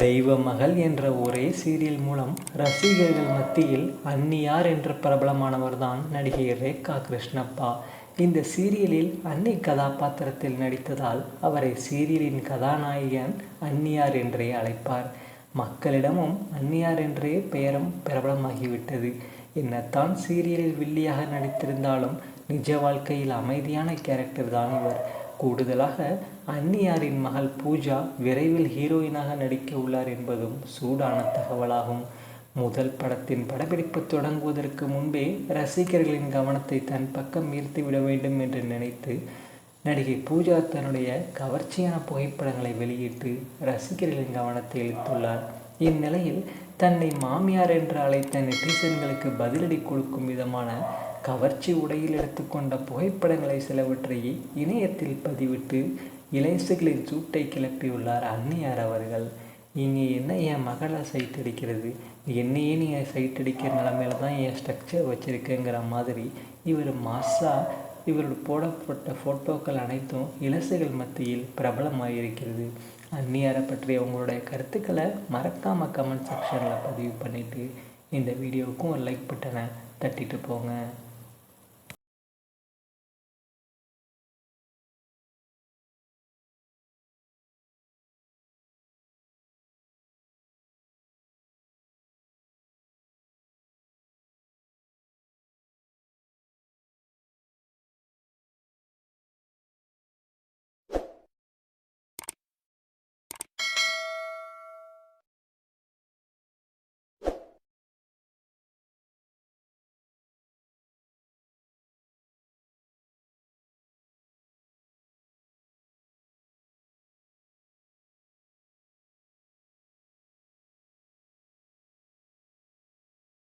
தெய்வ மகள் என்ற ஒரே சீரியல் மூலம் ரசிகர்கள் மத்தியில் அன்னியார் என்ற பிரபலமானவர்தான் நடிகை ரேகா கிருஷ்ணப்பா. இந்த சீரியலில் அன்னை கதாபாத்திரத்தில் நடித்ததால் அவரை சீரியலின் கதாநாயகன் அன்னியார் என்றே அழைப்பார். மக்களிடமும் அன்னியார் என்றே பெயரும் பிரபலமாகிவிட்டது. என்னத்தான் சீரியலில் வில்லியாக நடித்திருந்தாலும் நிஜ வாழ்க்கையில் அமைதியான கேரக்டர் தான் இவர். கூடுதலாக அன்னியாரின் மகள் பூஜா விரைவில் ஹீரோயினாக நடிக்க உள்ளார் என்பதும் சூடான தகவலாகும். முதல் படத்தின் படப்பிடிப்பு தொடங்குவதற்கு முன்பே ரசிகர்களின் கவனத்தை தன் பக்கம் ஈர்த்து விட வேண்டும் என்று நினைத்து நடிகை பூஜா தன்னுடைய கவர்ச்சியான புகைப்படங்களை வெளியிட்டு ரசிகர்களின் கவனத்தை இழுத்துள்ளார் இந்நிலையில் தன்னை மாமியார் என்று அழைத்த நெட்டிசன்களுக்கு பதிலடி கொடுக்கும் விதமான கவர்ச்சி உடையில் எடுத்துக்கொண்ட புகைப்படங்களை சிலவற்றை இணையத்தில் பதிவிட்டு இளைஞர்களின் சூட்டை கிளப்பியுள்ளார் அன்னியார் அவர்கள். இங்கே என்ன என் மகளை சைட் அடிக்கிறது? என்னையே நீங்கள் சைட் அடிக்கிற நிலமையில தான் என் ஸ்ட்ரக்சர் வச்சுருக்கேங்கிற மாதிரி இவர் மாசா இவரோட போடப்பட்ட ஃபோட்டோக்கள் அனைத்தும் இளசுகள் மத்தியில் பிரபலமாக இருக்கிறது அந்நியாரை பற்றிய உங்களுடைய கருத்துக்களை மறக்காமல் கமெண்ட் செக்ஷனில் பதிவு பண்ணிவிட்டு இந்த வீடியோவுக்கும் ஒரு லைக் பட்டனை தட்டிட்டு போங்க.